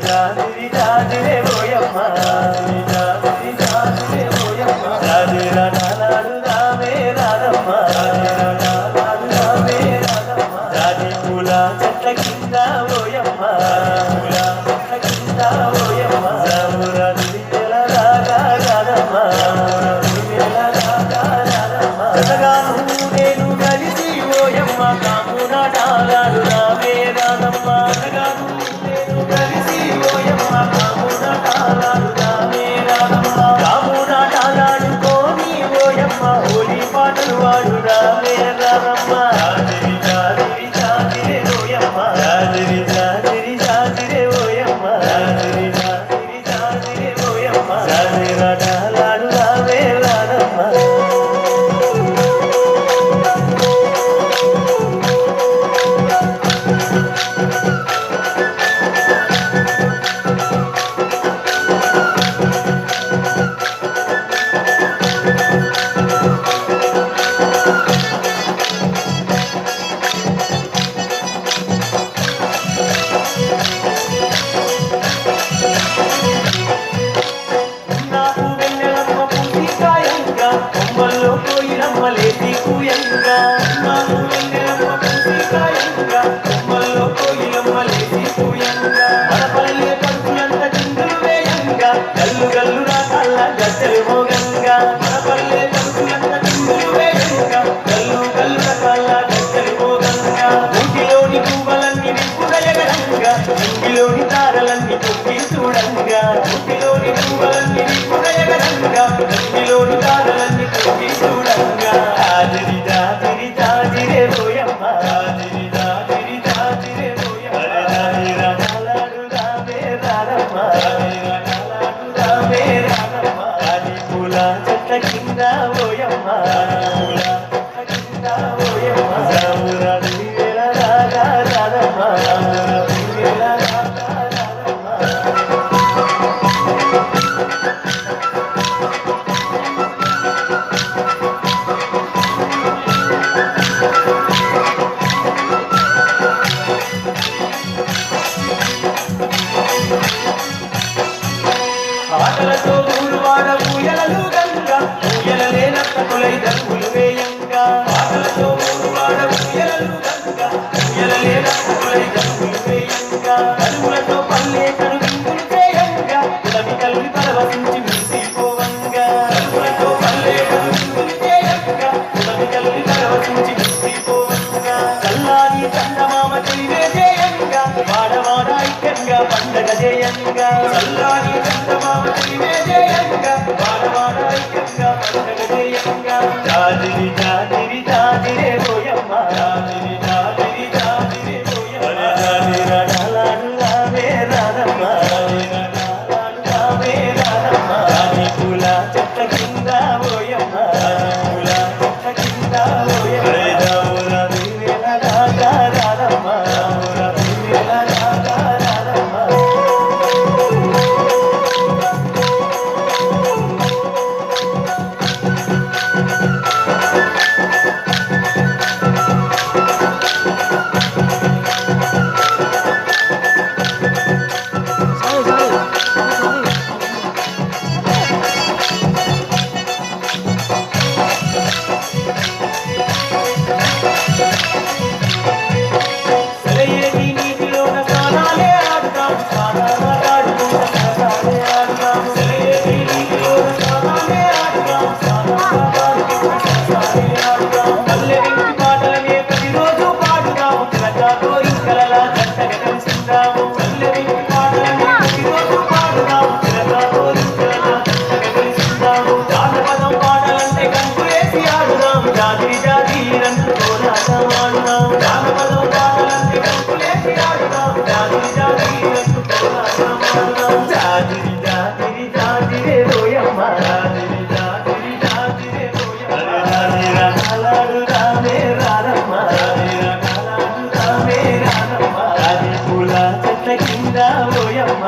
Hari జయంగా చల్లారి చంద్రబాబు జయంగా జాతి జాతి రంగు పోరాటమాడుదాం జానపదం జాతరంతి రంగు లేచి ఆడుదాం జాతి జాతి రంగు పోరాటమాడుదాం జాతి జాతి జాతి రే రోయమ్మ జాతి జాతి జాతి రే రోయమ్మ రాజి రకాలాడు కింద రోయమ్మ